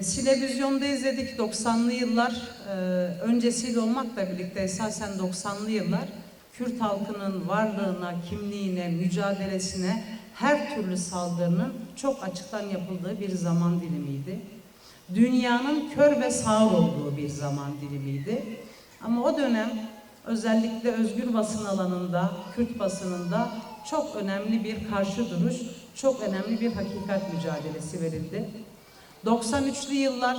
E, Sinevizyon'da izledik 90'lı yıllar e, öncesiyle olmakla birlikte esasen 90'lı yıllar Kürt halkının varlığına, kimliğine, mücadelesine her türlü saldırının çok açıktan yapıldığı bir zaman dilimiydi. Dünyanın kör ve sağır olduğu bir zaman dilimiydi. Ama o dönem özellikle özgür basın alanında, Kürt basınında çok önemli bir karşı duruş, çok önemli bir hakikat mücadelesi verildi. 93'lü yıllar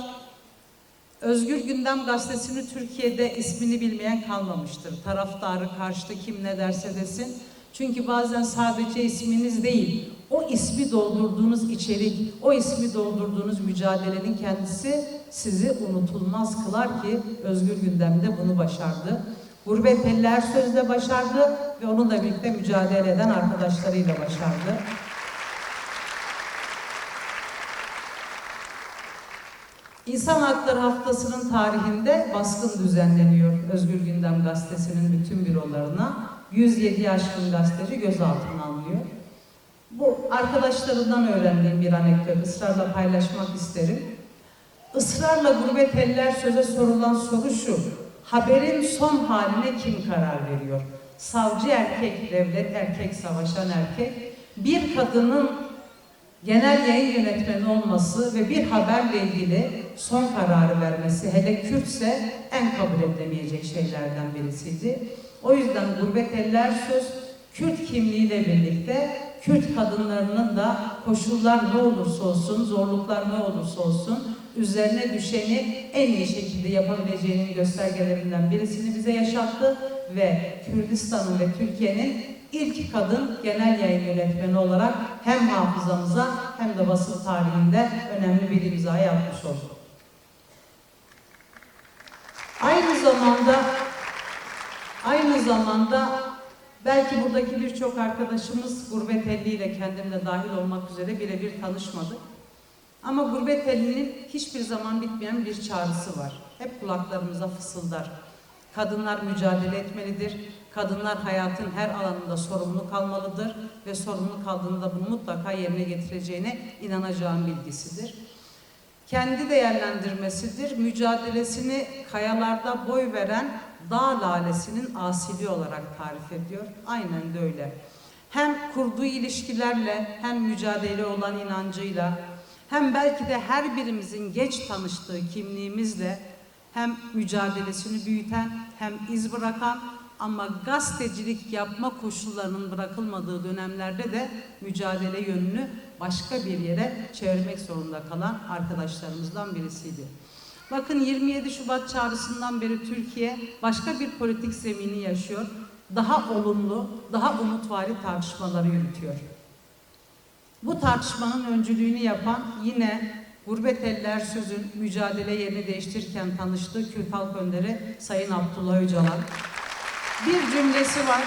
Özgür Gündem Gazetesi'ni Türkiye'de ismini bilmeyen kalmamıştır. Taraftarı karşıda kim ne derse desin. Çünkü bazen sadece isminiz değil, o ismi doldurduğunuz içerik, o ismi doldurduğunuz mücadelenin kendisi sizi unutulmaz kılar ki Özgür Gündem'de bunu başardı. Gurbet Eller Söz'de başardı ve onunla birlikte mücadele eden arkadaşlarıyla başardı. İnsan Hakları Haftası'nın tarihinde baskın düzenleniyor Özgür Gündem Gazetesi'nin bütün bürolarına. 107 aşkın gazeteci gözaltına alınıyor. Bu arkadaşlarımdan öğrendiğim bir anekdot ısrarla paylaşmak isterim. Israrla gurbet eller söze sorulan soru şu. Haberin son haline kim karar veriyor? Savcı erkek, devlet erkek, savaşan erkek. Bir kadının genel yayın yönetmeni olması ve bir haberle ilgili son kararı vermesi, hele Kürtse en kabul edilemeyecek şeylerden birisiydi. O yüzden Gurbet Eller Söz, Kürt kimliğiyle birlikte Kürt kadınlarının da koşullar ne olursa olsun, zorluklar ne olursa olsun üzerine düşeni en iyi şekilde yapabileceğinin göstergelerinden birisini bize yaşattı ve Kürdistan'ın ve Türkiye'nin ilk kadın genel yayın yönetmeni olarak hem hafızamıza hem de basın tarihinde önemli bir imza atmış oldu. Aynı zamanda aynı zamanda belki buradaki birçok arkadaşımız Gurbet Elli ile kendim de dahil olmak üzere birebir tanışmadık. Ama Gurbet Elli'nin hiçbir zaman bitmeyen bir çağrısı var. Hep kulaklarımıza fısıldar. Kadınlar mücadele etmelidir. Kadınlar hayatın her alanında sorumlu kalmalıdır ve sorumlu kaldığında bunu mutlaka yerine getireceğine inanacağım bilgisidir. Kendi değerlendirmesidir. Mücadelesini kayalarda boy veren dağ lalesinin asili olarak tarif ediyor. Aynen de öyle. Hem kurduğu ilişkilerle hem mücadele olan inancıyla hem belki de her birimizin geç tanıştığı kimliğimizle hem mücadelesini büyüten hem iz bırakan ama gazetecilik yapma koşullarının bırakılmadığı dönemlerde de mücadele yönünü başka bir yere çevirmek zorunda kalan arkadaşlarımızdan birisiydi. Bakın 27 Şubat çağrısından beri Türkiye başka bir politik zemini yaşıyor. Daha olumlu, daha umutvari tartışmaları yürütüyor. Bu tartışmanın öncülüğünü yapan yine Gurbet Eller Söz'ün mücadele yerini değiştirirken tanıştığı Kürt Halk Önderi Sayın Abdullah Öcalan. Bir cümlesi var.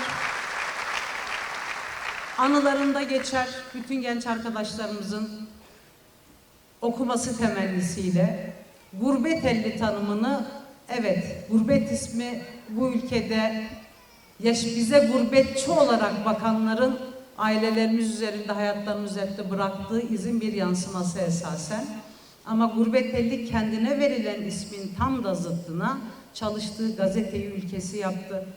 Anılarında geçer bütün genç arkadaşlarımızın okuması temennisiyle gurbet elli tanımını evet gurbet ismi bu ülkede yaş bize gurbetçi olarak bakanların ailelerimiz üzerinde hayatlarımız üzerinde bıraktığı izin bir yansıması esasen. Ama gurbet elli kendine verilen ismin tam da zıttına çalıştığı gazeteyi ülkesi yaptı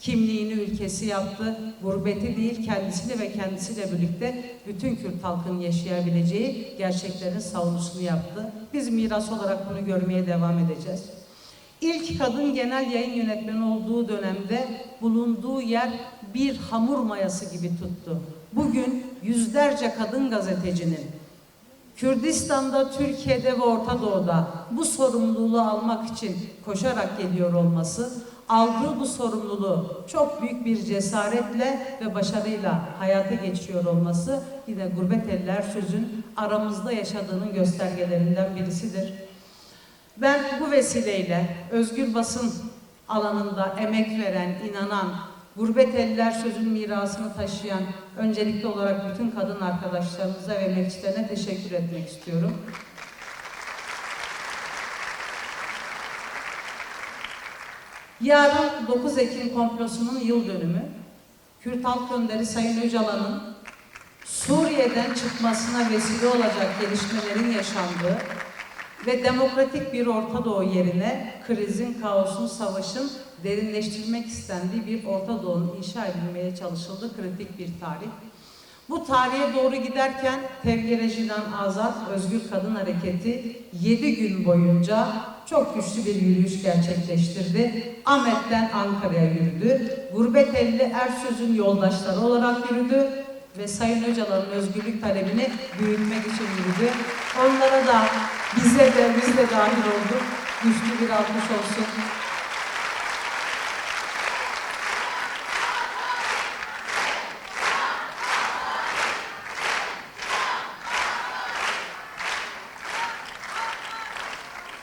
kimliğini ülkesi yaptı. Gurbeti değil kendisini ve kendisiyle birlikte bütün Kürt halkının yaşayabileceği gerçeklerin savunusunu yaptı. Biz miras olarak bunu görmeye devam edeceğiz. İlk kadın genel yayın yönetmeni olduğu dönemde bulunduğu yer bir hamur mayası gibi tuttu. Bugün yüzlerce kadın gazetecinin Kürdistan'da, Türkiye'de ve Orta Doğu'da bu sorumluluğu almak için koşarak geliyor olması aldığı bu sorumluluğu çok büyük bir cesaretle ve başarıyla hayata geçiriyor olması yine Gurbet Eller Söz'ün aramızda yaşadığının göstergelerinden birisidir. Ben bu vesileyle özgür basın alanında emek veren, inanan, Gurbet Eller Söz'ün mirasını taşıyan öncelikli olarak bütün kadın arkadaşlarımıza ve emekçilerine teşekkür etmek istiyorum. Yarın 9 Ekim komplosunun yıl dönümü. Kürt Halk Önderi Sayın Öcalan'ın Suriye'den çıkmasına vesile olacak gelişmelerin yaşandığı, ve demokratik bir Orta Doğu yerine krizin, kaosun, savaşın derinleştirilmek istendiği bir Orta Doğu'nun inşa edilmeye çalışıldığı kritik bir tarih. Bu tarihe doğru giderken Tevgereci'den Azat Özgür Kadın Hareketi 7 gün boyunca çok güçlü bir yürüyüş gerçekleştirdi. Ahmet'ten Ankara'ya yürüdü. Gurbet elli Ersöz'ün yoldaşları olarak yürüdü ve Sayın Öcalan'ın özgürlük talebini büyütmek için yürüdü. Onlara da bize de biz de dahil olduk. Güçlü bir alkış olsun.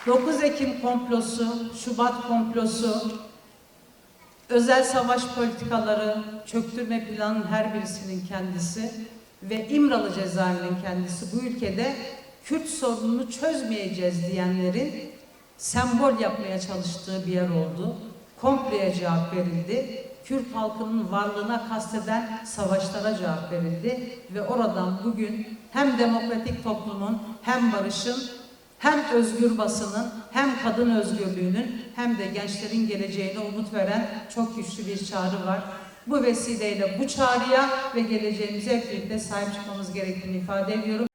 ...9 Ekim komplosu, Şubat komplosu, özel savaş politikaları, çöktürme planının her birisinin kendisi ve İmralı cezaevinin kendisi bu ülkede Kürt sorununu çözmeyeceğiz diyenlerin sembol yapmaya çalıştığı bir yer oldu. Komploya cevap verildi. Kürt halkının varlığına kasteden savaşlara cevap verildi ve oradan bugün hem demokratik toplumun hem barışın hem özgür basının hem kadın özgürlüğünün hem de gençlerin geleceğine umut veren çok güçlü bir çağrı var. Bu vesileyle bu çağrıya ve geleceğimize hep birlikte sahip çıkmamız gerektiğini ifade ediyorum.